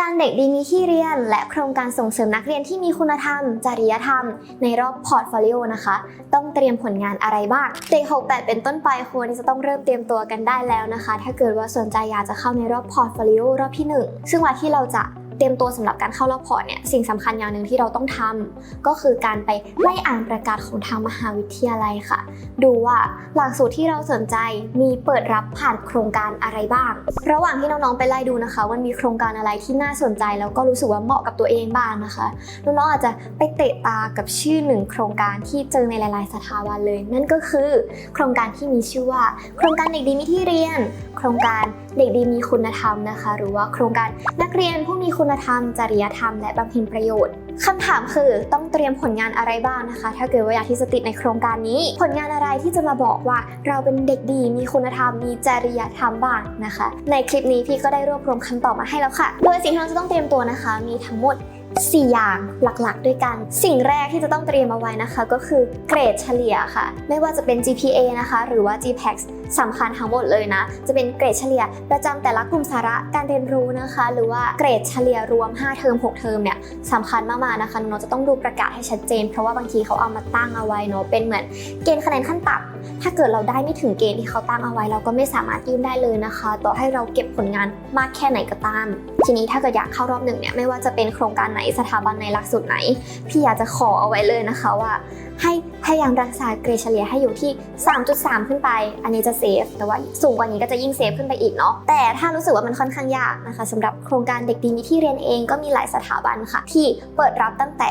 การเด็กดีมีที่เรียน และโครงการส่งเสริมนักเรียนที่มีคุณธรรม จริยธรรม ในรอบพอร์ตโฟลิโอนะคะ ต้องเตรียมผลงานอะไรบ้างเด็ก6 8 เป็นต้นไปควรจะต้องเริ่มเตรียมตัวกันได้แล้วนะคะ ถ้าเกิดว่าสนใจอยากจะเข้าในรอบพอร์ตโฟลิโอรอบที่ 1 ซึ่งวันที่เราจะ เตรียมตัวสำหรับการเข้ารอบพอร์ตเนี่ยสิ่งสำคัญอย่างหนึ่งที่เราต้องทำก็คือการไปไล่อ่านประกาศของทางมหาวิทยาลัยค่ะ ดูว่าหลักสูตรที่เราสนใจมีเปิดรับผ่านโครงการอะไรบ้าง ระหว่างที่น้องๆไปไล่ดูนะคะว่ามีโครงการอะไรที่น่าสนใจ แล้วก็รู้สึกว่าเหมาะกับตัวเองบ้างนะคะน้องๆอาจจะไปเตะตากับชื่อหนึ่งโครงการที่เจอในหลาย ๆ สถาบันเลย นั่นก็คือ โครงการที่มีชื่อว่า โครงการเด็กดีมีที่เรียน โครงการเด็กดีมีคุณธรรมนะคะ หรือว่าโครงการนักเรียนผู้มีคุณธรรม จริยธรรม และบำเพ็ญประโยชน์คำถามคือต้องเตรียมผลงานอะไรบ้างนะคะ ถ้าเกิดว่าอยากที่จะติดในโครงการนี้ ผลงานอะไรที่จะมาบอกว่าเราเป็นเด็กดีมีคุณธรรม มีจริยธรรมบ้างนะคะ ในคลิปนี้พี่ก็ได้รวบรวมคำตอบมาให้แล้วค่ะ โดยสิ่งที่เราจะต้องเตรียมตัวนะคะ มีทั้งหมด 4 อย่างหลักๆ ด้วยกัน สิ่งแรกที่จะต้องเตรียมเอาไว้นะคะ ก็คือเกรดเฉลี่ยค่ะ ไม่ว่าจะเป็น GPA นะคะ หรือว่า GPAX สำคัญทั้งหมดเลยนะ จะเป็นเกรดเฉลี่ยประจำแต่ละกลุ่มสาระการเรียนรู้นะคะ หรือว่าเกรดเฉลี่ยรวม 5 เทอม 6 เทอมเนี่ยสำคัญมากๆนะคะน้องๆจะต้องดูประกาศให้ชัดเจน เพราะว่าบางทีเขาเอามาตั้งเอาไว้เนาะเป็นเหมือนเกณฑ์คะแนนขั้นต่ำถ้าเกิดเราได้ไม่ถึงเกณฑ์ที่เขาตั้งเอาไว้ เราก็ไม่สามารถยื่นได้เลยนะคะ ต่อให้เราเก็บผลงานมากแค่ไหนก็ตามทีนี้ถ้าเกิดอยากเข้ารอบหนึ่งเนี่ยไม่ว่าจะเป็นโครงการไหนสถาบันไหนหลักสูตรไหน พี่อยากจะขอเอาไว้เลยนะคะว่า ให้พยายามรักษาเกรดเฉลี่ยให้อยู่ที่ 3.3 ขึ้นไป อันนี้จะเซฟ แต่ว่าสูงกว่านี้ก็จะยิ่งเซฟขึ้นไปอีกเนาะ แต่ถ้ารู้สึกว่ามันค่อนข้างยากนะคะสำหรับโครงการเด็กดีมีที่เรียนเองก็มีหลายสถาบันค่ะ ที่เปิดรับตั้งแต่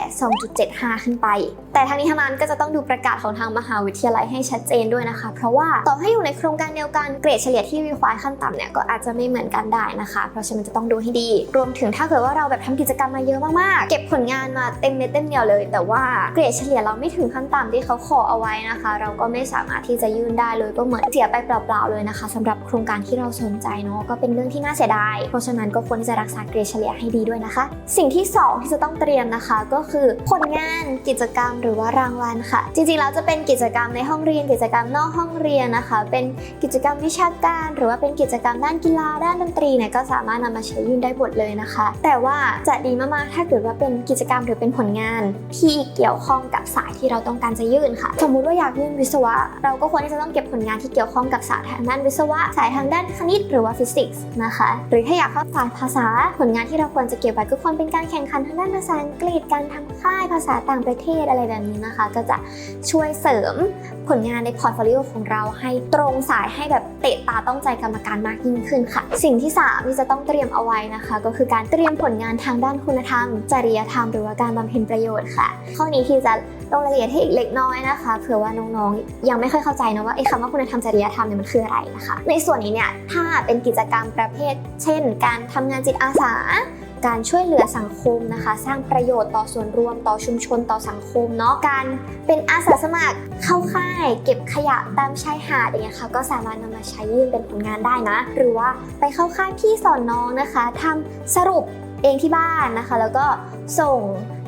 2.75 ขึ้นไป แต่ทางนี้ทางนั้นก็จะต้องดูประกาศของทางมหาวิทยาลัยให้ชัดเจนด้วยนะคะ เพราะว่าต่อให้อยู่ในโครงการเดียวกันเกรดเฉลี่ยที่วิควายขั้นต่ำเนี่ยก็อาจจะไม่เหมือนกันได้นะคะ เพราะฉะนั้นจะต้องดูให้ดี รวมถึงถ้าเกิดว่าเราแบบทำกิจกรรมมาเยอะมากๆ เก็บผลงานมาเต็มเม็ดเต็มเหนียวเลย แต่ว่าเกรดเฉลี่ยเราไม่ถึงขั้นต่ำที่เขาขอเอาไว้นะคะ เราก็ไม่สามารถที่จะยื่นได้เลยก็เหมือนเสียไปเปล่าๆเลยนะคะสำหรับโครงการที่เราสนใจเนาะก็เป็นเรื่องที่น่าเสียดาย เพราะฉะนั้นก็ควรที่จะรักษาเกรดเฉลี่ยให้ดีด้วยนะคะ สิ่งที่สองที่จะต้องเตรียมนะคะก็คือผลงานกิจกรรมหรือว่ารางวัลค่ะ จริงๆแล้วจะเป็นกิจกรรมในห้องเรียน กิจกรรมนอกห้องเรียนนะคะ เป็นกิจกรรมวิชาการ หรือว่าเป็นกิจกรรมด้านกีฬาด้านดนตรีเนี่ยก็สามารถนำมาใช้ยื่นได้หมดเลยนะคะ แต่ว่าจะดีมากๆถ้าเกิดว่าเป็นกิจกรรมหรือเป็นผลงานที่เกี่ยวข้องกับสายที่เราต้องการจะยื่นค่ะ สมมุติว่าอยากยื่นวิศวะ เราก็ควรที่จะต้องเก็บผลงานที่เกี่ยวข้องกับสายทางด้านวิศวะ สายทางด้านคณิตหรือว่าฟิสิกส์นะคะ หรือถ้าอยากเข้าสายภาษา ผลงานที่เราควรจะเก็บไว้ก็ควรเป็นการแข่งขันทางด้านภาษาอังกฤษ การทำค่ายภาษาต่างประเทศอะไรแบบนี้นะคะ ก็จะช่วยเสริมผลงานในพอร์ตโฟลิโอของเราให้ตรงสายให้แบบเตะตาต้องใจกรรมการมากยิ่งขึ้นค่ะ สิ่งที่สามที่จะต้องเตรียมเอาไว้นะคะ ก็คือการเตรียมผลงานทางด้านคุณธรรม จริยธรรม หรือว่าการบำเพ็ญประโยชน์ค่ะ ข้อนี้ที่จะ ลงรายละเอียดให้อีกเล็กน้อยนะคะเผื่อว่าน้องๆ ยังไม่ค่อยเข้าใจนะว่าไอ้คำว่าคุณธรรมจริยธรรมเนี่ยมันคืออะไรนะคะ ในส่วนนี้เนี่ยถ้าเป็นกิจกรรมประเภท เช่น การทำงานจิตอาสา การช่วยเหลือสังคมนะคะ สร้างประโยชน์ต่อส่วนรวมต่อชุมชนต่อสังคมเนาะการเป็นอาสาสมัครเข้าค่าย เก็บขยะตามชายหาดอย่างเงี้ยค่ะก็สามารถนำมาใช้ยื่นเป็นผลงานได้นะ หรือว่าไปเข้าค่ายพี่สอนน้องนะคะทำสรุปเองที่บ้านนะคะ แล้วก็ส่ง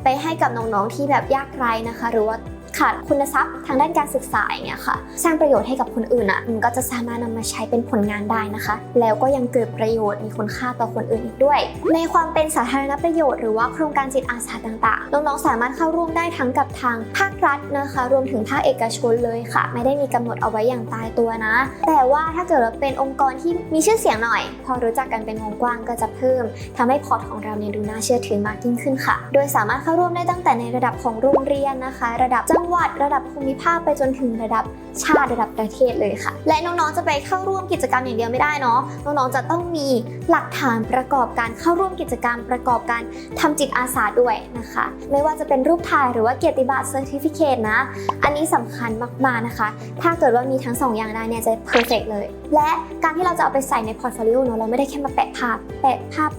ไปให้กับน้องๆที่แบบยากไร้นะคะ หรือว่า ขาดคุณทรัพย์ทางด้านการศึกษาอย่างเงี้ยค่ะ สร้างประโยชน์ให้กับคนอื่นอะมันก็จะสามารถนำมาใช้เป็นผลงานได้นะคะ แล้วก็ยังเกิดประโยชน์มีคุณค่าต่อคนอื่นอีกด้วย ในความเป็นสาธารณประโยชน์หรือว่าโครงการจิตอาสาต่าง ๆ น้องๆสามารถเข้าร่วมได้ทั้งกับทางภาครัฐนะคะ รวมถึงภาคเอกชนเลยค่ะ ไม่ได้มีกำหนดเอาไว้อย่างตายตัวนะ แต่ว่าถ้าเกิดว่าเป็นองค์กรที่มีชื่อเสียงหน่อย พอรู้จักกันเป็นวงกว้างก็จะเพิ่มทำให้พอร์ตของเราเนี่ยดูน่าเชื่อถือมากยิ่งขึ้นค่ะ โดยสามารถเข้าร่วมได้ตั้งแต่ในระดับของโรงเรียนนะคะ ระดับจังหวัดระดับภูมิภาคไปจนถึงระดับชาติระดับประเทศเลยค่ะ และน้องๆจะไปเข้าร่วมกิจกรรมอย่างเดียวไม่ได้เนาะน้องๆจะต้องมีหลักฐานประกอบการเข้าร่วมกิจกรรมประกอบการทำจิตอาสาด้วยนะคะ ไม่ว่าจะเป็นรูปถ่ายหรือว่าเกียรติบัตรเซอร์ติฟิเคตนะ อันนี้สำคัญมากๆนะคะ ถ้าเกิดว่ามีทั้งสองอย่างได้เนี่ยจะเพอร์เฟกเลย และการที่เราจะเอาไปใส่ในพอร์ตโฟลิโอเนาะเราไม่ได้แค่มาแปะภาพแปะภาพ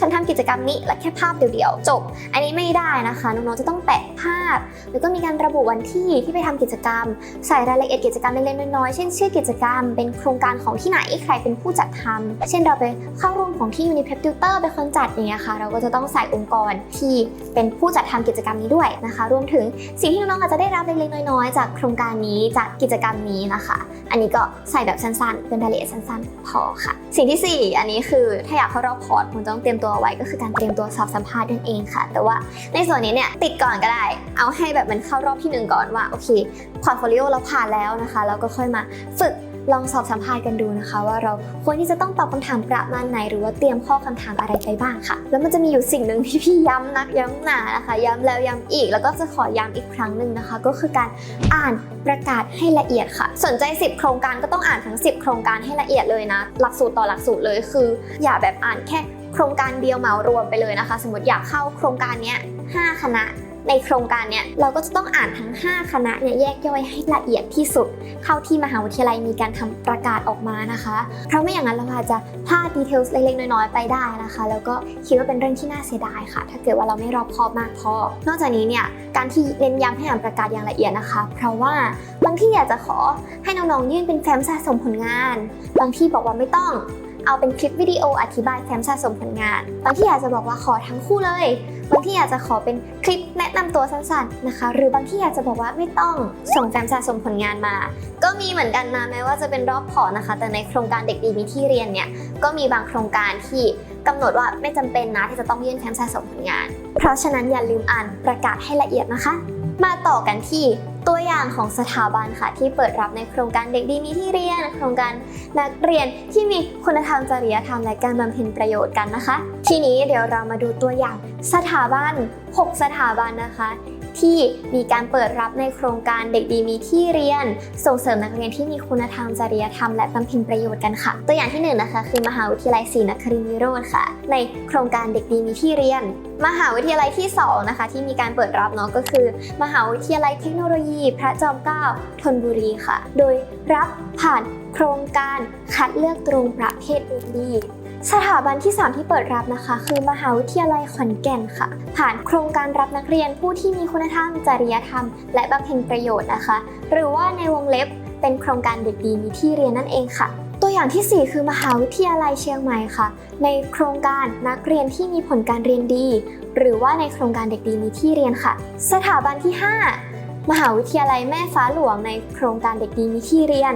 ฉันทำกิจกรรมนี้และแค่ภาพเดียวๆจบ อันนี้ไม่ได้นะคะน้องๆจะต้องแปะภาพ แล้วก็มีการระบุวันที่ที่ไปทำกิจกรรม ใส่รายละเอียดกิจกรรมเล็กๆน้อยๆเช่นชื่อกิจกรรม เป็นโครงการของที่ไหนใครเป็นผู้จัดทำเช่นเราไปเข้าร่วมของที่ Unipep Tutor เป็นคนจัดอย่างเงี้ยค่ะ เราก็จะต้องใส่องค์กรที่เป็นผู้จัดทำกิจกรรมนี้ด้วยนะคะ รวมถึงสิ่งที่น้องๆอาจจะได้รับเล็กๆน้อยๆจากโครงการนี้จากกิจกรรมนี้นะคะ อันนี้ก็ใส่แบบสั้นๆ เป็นรายละเอียดสั้นๆพอค่ะ สิ่งที่ 4 อันนี้คือถ้าอยากเข้ารอบพอร์ตคุณต้องเตรียมตัวตัวไว้ก็คือการเตรียมตัวสอบสัมภาษณ์นั่นเองค่ะ แต่ว่าในส่วนนี้เนี่ยติดก่อนก็ได้ เอาให้แบบมันเข้ารอบที่หนึ่งก่อนว่าโอเคพอร์ตโฟลิโอเราผ่านแล้วนะคะเราก็ค่อยมาฝึกลองสอบสัมภาษณ์กันดูนะคะ ว่าเราควรที่จะต้องตอบคำถามประมาณไหน หรือว่าเตรียมข้อคำถามอะไรไปบ้างค่ะ แล้วมันจะมีอยู่สิ่งหนึ่งที่พี่ย้ำนักย้ำหนานะคะ ย้ำแล้วย้ำอีก แล้วก็จะขอย้ำอีกครั้งหนึ่งนะคะ ก็คือการอ่านประกาศให้ละเอียดค่ะ สนใจ 10 โครงการก็ต้องอ่านทั้ง 10 โครงการให้ละเอียดเลยนะ หลักสูตรต่อหลักสูตรเลยคือ อย่าแบบอ่านแค่ โครงการเดียวเหมารวมไปเลยนะคะ สมมติอยากเข้าโครงการนี้5คณะในโครงการเนี้ยเราก็จะต้องอ่านทั้ง 5 คณะเนี่ยแยกย่อยให้ละเอียดที่สุด เท่าที่มหาวิทยาลัยมีการทำประกาศออกมานะคะ เพราะไม่อย่างนั้นเราอาจจะพลาดดีเทลเล็กๆน้อยๆไปได้นะคะ แล้วก็คิดว่าเป็นเรื่องที่น่าเสียดายค่ะ ถ้าเกิดว่าเราไม่รอบคอบมากพอ นอกจากนี้เนี่ยการที่เน้นย้ำให้อ่านประกาศอย่างละเอียดนะคะ เพราะว่าบางที่อยากจะขอให้น้องๆยื่นเป็นแฟ้มสะสมผลงาน บางที่บอกว่าไม่ต้อง เอาเป็นคลิปวิดีโออธิบายแฟ้มสะสมผลงาน บางที่อยากจะบอกว่าขอทั้งคู่เลย บางที่อยากจะขอเป็นคลิปแนะนำตัวสั้นๆนะคะ หรือบางที่อยากจะบอกว่าไม่ต้องส่งแฟ้มสะสมผลงานมา ก็มีเหมือนกันนะแม้ว่าจะเป็นรอบพอนะคะ แต่ในโครงการเด็กดีมีที่เรียนเนี่ยก็มีบางโครงการที่กำหนดว่าไม่จำเป็นนะที่จะต้องยื่นแฟ้มสะสมผลงาน เพราะฉะนั้นอย่าลืมอ่านประกาศให้ละเอียดนะคะ มาต่อกันที่ ตัวอย่างของสถาบันค่ะ ที่เปิดรับในโครงการเด็กดีมีที่เรียน โครงการนักเรียนที่มีคุณธรรมจริยธรรมและการบำเพ็ญประโยชน์กันนะคะ ทีนี้เดี๋ยวเรามาดูตัวอย่างสถาบัน 6 สถาบันนะคะ ที่มีการเปิดรับในโครงการเด็กดีมีที่เรียน ส่งเสริมนักเรียนที่มีคุณธรรมจริยธรรมและบำเพ็ญประโยชน์กันค่ะ ตัวอย่างที่หนึ่งนะคะคือมหาวิทยาลัยศรีนครินทรวิโรธค่ะ ในโครงการเด็กดีมีที่เรียน มหาวิทยาลัยที่สองนะคะที่มีการเปิดรับเนาะก็คือ มหาวิทยาลัยเทคโนโลยี พระจอมเกล้าธนบุรีค่ะ โดยรับผ่าน โครงการคัดเลือกตรงประเภทเอ็ดีสถาบันที่ 3 ที่เปิดรับนะคะ คือมหาวิทยาลัยขอนแก่นค่ะ ผ่านโครงการรับนักเรียนผู้ที่มีคุณธรรม จริยธรรม และบำเพ็ญประโยชน์นะคะ หรือว่าในวงเล็บเป็นโครงการเด็กดีมีที่เรียนนั่นเองค่ะ ตัวอย่างทีสี่4 คือมหาวิทยาลัยเชียงใหม่ค่ะ ในโครงการนักเรียนที่มีผลการเรียนดี หรือว่าในโครงการเด็กดีมีที่เรียนค่ะ สถาบันที่ 5 มหาวิทยาลัยแม่ฟ้าหลวงในโครงการเด็กดีมีที่เรียน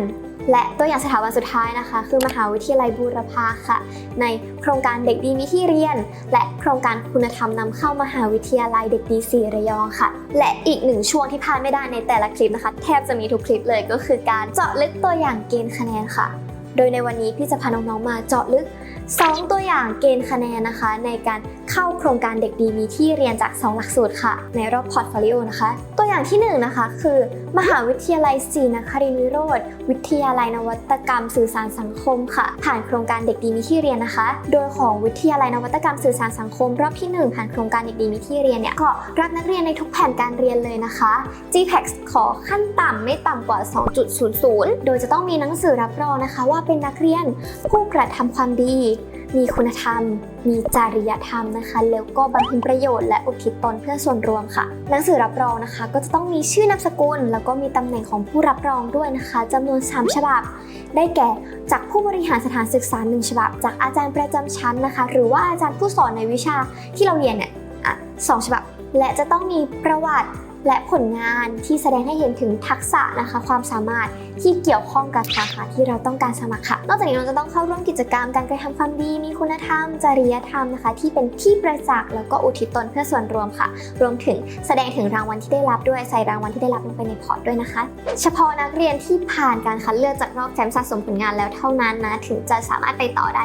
และตัวอย่างสถาบันสุดท้ายนะคะ คือมหาวิทยาลัยบูรพาค่ะ ในโครงการเด็กดีมีที่เรียน และโครงการคุณธรรมนำเข้ามหาวิทยาลัยเด็กดีสีระยองค่ะ และอีกหนึ่งช่วงที่พลาดไม่ได้ในแต่ละคลิปนะคะ แทบจะมีทุกคลิปเลยก็คือการเจาะลึกตัวอย่างเกณฑ์คะแนนค่ะ โดยในวันนี้พี่จะพาน้องๆมาเจาะลึก 2 ตัวอย่างเกณฑ์คะแนนนะคะ ในการเข้าโครงการเด็กดีมีที่เรียนจาก 2 หลักสูตรค่ะ ในรอบพอร์ตโฟลิโอนะคะ ตัวอย่างที่ 1 นะคะ คือ มหาวิทยาลัยศรีนครินทรวิโรธวิทยาลัยนวัตกรรมสื่อสารสังคมค่ะ ผ่านโครงการเด็กดีมีที่เรียนนะคะ โดยของวิทยาลัยนวัตกรรมสื่อสารสังคม รอบที่ 1 ผ่านโครงการเด็กดีมีที่เรียนเนี่ยก็รับนักเรียนในทุกแผนการเรียนเลยนะคะ GPAX ขอขั้นต่ำไม่ต่ำกว่า 2.00 โดยจะต้องมีหนังสือรับรองนะคะว่าเป็นนักเรียน ผู้กระทำความดี มีคุณธรรม มีจริยธรรมนะคะ แล้วก็บำเพ็ญประโยชน์และอุทิศตนเพื่อส่วนรวมค่ะ หนังสือรับรองนะคะ ก็จะต้องมีชื่อนามสกุล แล้วก็มีตำแหน่งของผู้รับรองด้วยนะคะจำนวน3ฉบับ ได้แก่จากผู้บริหารสถานศึกษา1ฉบับ จากอาจารย์ประจำชั้นนะคะ หรือว่าอาจารย์ผู้สอนในวิชาที่เราเรียนเนี่ยสองฉบับ และจะต้องมีประวัติ และผลงานที่แสดงให้เห็นถึงทักษะนะคะ ความสามารถที่เกี่ยวข้องกับสาขาที่เราต้องการสมัครค่ะ นอกจากนี้เราจะต้องเข้าร่วมกิจกรรมการกระทำความดี มีคุณธรรม จริยธรรมนะคะ ที่เป็นที่ประจักษ์แล้วก็อุทิศตนเพื่อส่วนรวมค่ะ รวมถึงแสดงถึงรางวัลที่ได้รับด้วยใส่รางวัลที่ได้รับลงไปในพอร์ตด้วยนะคะ เฉพาะนักเรียนที่ผ่านการคัดเลือกจากรอบแฟ้มสะสมผลงานแล้วเท่านั้นนะถึงจะสามารถไปต่อได้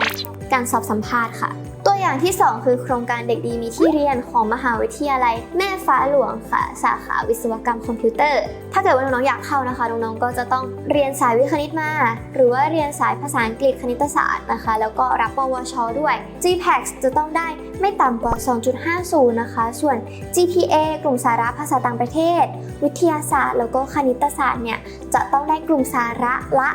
การสอบสัมภาษณ์ค่ะตัวอย่างที่ 2 คือโครงการเด็กดีมีที่เรียนของมหาวิทยาลัย แม่ฟ้าหลวงค่ะ สาขาวิศวกรรมคอมพิวเตอร์ ถ้าเกิดว่าน้องๆอยากเข้านะคะ น้องๆก็จะต้องเรียนสายวิคณิตมา หรือว่าเรียนสายภาษาอังกฤษคณิตศาสตร์นะคะ แล้วก็รับปวช ด้วย GPAX จะต้องได้ไม่ต่ำกว่า 2.50 นะคะ ส่วน GPA กลุ่มสาระภาษาต่างประเทศ วิทยาศาสตร์ แล้วก็คณิตศาสตร์เนี่ยจะต้องได้กลุ่มสาระละ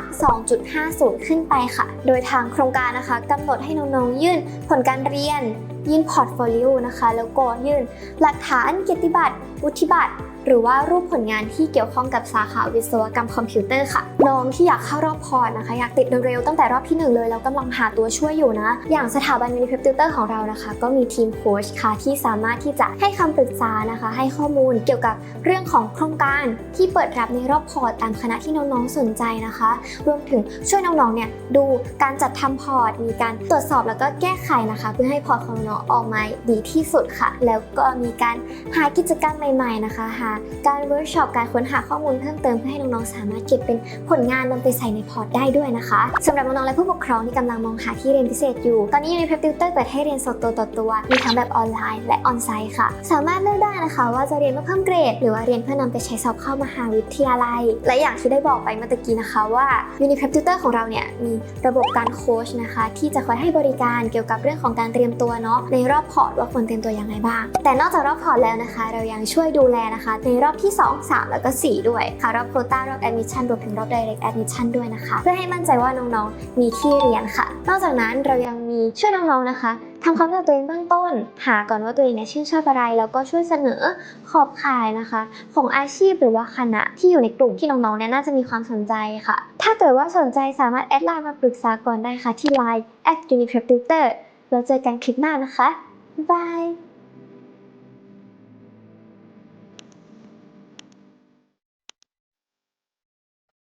2.50 ขึ้นไปค่ะ โดยทางโครงการนะคะกำหนดให้น้องๆยื่นผลการการเรียน ยื่นพอร์ตโฟลิโอนะคะ แล้วก็ยื่นหลักฐานเกียรติบัตรวุฒิบัตร หรือว่ารูปผลงานที่เกี่ยวข้องกับสาขาวิศวกรรมคอมพิวเตอร์ค่ะ น้องที่อยากเข้ารอบพอร์ตนะคะ อยากติดเร็วๆตั้งแต่รอบที่หนึ่งเลยแล้วกำลังหาตัวช่วยอยู่นะ อย่างสถาบันมินิเพปติวเตอร์ของเรานะคะ ก็มีทีมโค้ชค่ะที่สามารถที่จะให้คำปรึกษานะคะ ให้ข้อมูลเกี่ยวกับเรื่องของโครงการที่เปิดรับในรอบพอร์ตตามคณะที่น้องๆสนใจนะคะ รวมถึงช่วยน้องๆเนี่ยดูการจัดทำพอร์ต มีการตรวจสอบแล้วก็แก้ไขนะคะ เพื่อให้พอร์ตของน้องออกมาดีที่สุดค่ะ แล้วก็มีการหากิจกรรมใหม่ ๆนะคะหาการเวิร์กช็อปการค้นหาข้อมูลเพิ่มเติมเพื่อให้น้องๆสามารถเก็บเป็นผลงานนำไปใส่ในพอร์ตได้ด้วยนะคะสำหรับน้องๆและผู้ปกครองที่กำลังมองหาที่เรียนพิเศษอยู่ ตอนนี้ยู่ใน Prep Tutor เปิดให้เรียนสดตัวต่อตัวมีทั้งแบบออนไลน์และออนไซต์ค่ะ สามารถเลือกได้นะคะ ว่าจะเรียนเพื่อเพิ่มเกรด หรือว่าเรียนเพื่อนำไปใช้สอบเข้ามหาวิทยาลัย และอย่างที่ได้บอกไปเมื่อกี้นะคะว่า Uni Prep Tutor ของเราเนี่ยมีระบบการโค้ชนะคะ ที่จะคอยให้บริการเกี่ยวกับเรื่องของการเตรียมตัวเนาะในรอบพอร์ตว่าควรเตรียมตัวยังไงบ้าง แต่นอกจากรอบพอร์ตแล้วนะคะ เรายังช่วยดูแลนะคะในรอบที่ 2 3 แล้วก็ 4 ด้วยค่ะ รอบโคต้ารอบ admission รวมถึงรอบ direct admission ด้วยนะคะ เพื่อให้มั่นใจว่าน้องๆ มีที่เรียนค่ะ นอกจากนั้นเรายังมีช่วยน้องๆนะคะทำความรู้จักตัวเองเบื้องต้น หาก่อนว่าตัวเองเนี่ยชื่นชอบอะไร แล้วก็ช่วยเสนอขอบข่ายนะคะ ของอาชีพหรือว่าคณะที่อยู่ในกลุ่มที่น้องๆเนี่ยน่าจะมีความสนใจค่ะ ถ้าเกิดว่าสนใจสามารถแอดไลน์มาปรึกษาก่อนได้ค่ะที่ Line at uniprep tutor แล้วเจอกันคลิปหน้านะคะบ๊ายบาย